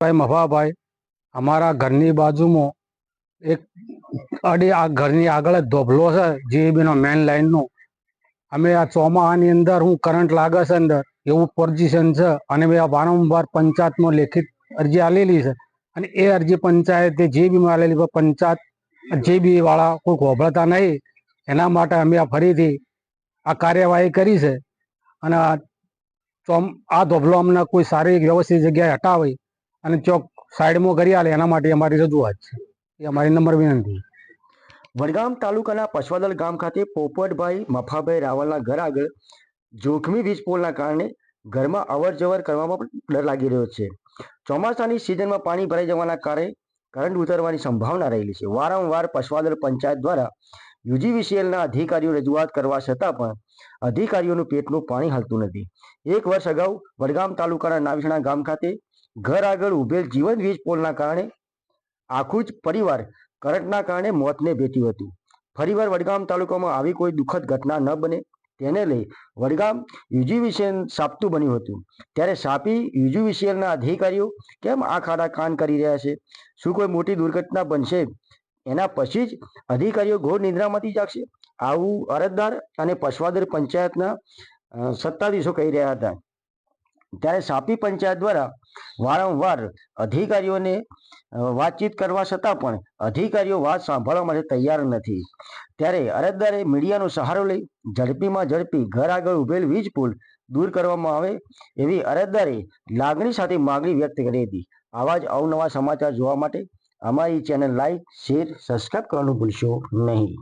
ભાઈ, મફાભાઈ, અમારા ઘરની બાજુમાં એક અડી આ ઘરની આગળ જ ધોબલો છે જીઈબીનો મેન લાઇનનો અમે આ ચોમાસાની અંદર હું કરંટ લાગે છે અંદર, એવું પોઝિશન છે. અને મેં આ વારંવાર પંચાયતમાં લેખિત અરજી આલેલી છે. અને એ અરજી પંચાયતે જીઈબીમાં આલેલી પણ પંચાયત જીઈબી વાળા કોઈ ગોભળતા નહીં. એના માટે અમે આ ફરીથી આ કાર્યવાહી કરી છે. અને આ ચોમ, આ ધોભલો અમને કોઈ સારી વ્યવસ્થિત જગ્યાએ હટાવી. અને ચોક સાઈડમાં કરી આલે, એના માટે અમારી રજૂઆત છે. એ અમારી નંબર વિનંતી. વડગામ તાલુકાના પશવાદલ ગામ ખાતે પોપટભાઈ મફાભાઈ રાવલના ઘર આગળ જોખમી વીજપોલના કારણે ઘરમાં અવર જવર કરવામાં ડર લાગી રહ્યો છે. ચોમાસાની સિઝનમાં પાણી ભરાઈ જવાના કારણે કરંટ ઉતરવાની સંભાવના રહેલી છે. વારંવાર પશવાદલ પંચાયત દ્વારા યુજીવીસીએલના અધિકારીઓ રજૂઆત કરવા છતાં પણ અધિકારીઓનું પેટનું પાણી હાલતું નથી. એક વર્ષ અગાઉ વડગામ તાલુકાના નાવીસણા ગામ ખાતે ઘર આગળ ઉભેલ જીવન વીજ પોલના કારણે આખું જ પરિવાર કરંટના કારણે મોતને ભેટ્યું હતું. ફરીવાર વડગામ તાલુકામાં આવી કોઈ દુઃખદ ઘટના ન બને તેને લઈ વડગામ યુજીવીસીએલ સાપતું બન્યું હતું. ત્યારે સાપી યુજીવીસીએલના અધિકારીઓ કેમ આ ખાડા કાન કરી રહ્યા છે? શું કોઈ મોટી દુર્ઘટના બનશે? એના પછી જ અધિકારીઓ ઘોર નિદ્રામાંથી જાગશે. આવું અરજદાર અને પશવાદર પંચાયતના સત્તાધીશો કહી રહ્યા હતા. ત્યારે સાપી પંચાયત દ્વારા વારંવાર અધિકારીઓને વાતચીત કરવા છતાં પણ અધિકારીઓ વાત સાંભળવા માટે તૈયાર નથી. ત્યારે અરજદારે મીડિયાનો સહારો લઈ ઝડપીમાં ઝડપી ઘર આગળ ઉભેલ વીજ પુલ દૂર કરવામાં આવે એવી અરજદારે લાગણી સાથે માગણી વ્યક્ત કરી હતી. આવા જ અવનવા સમાચાર જોવા માટે અમારી ચેનલ લાઈક, શેર, સબસ્ક્રાઈબ કરવાનું ભૂલશો નહીં.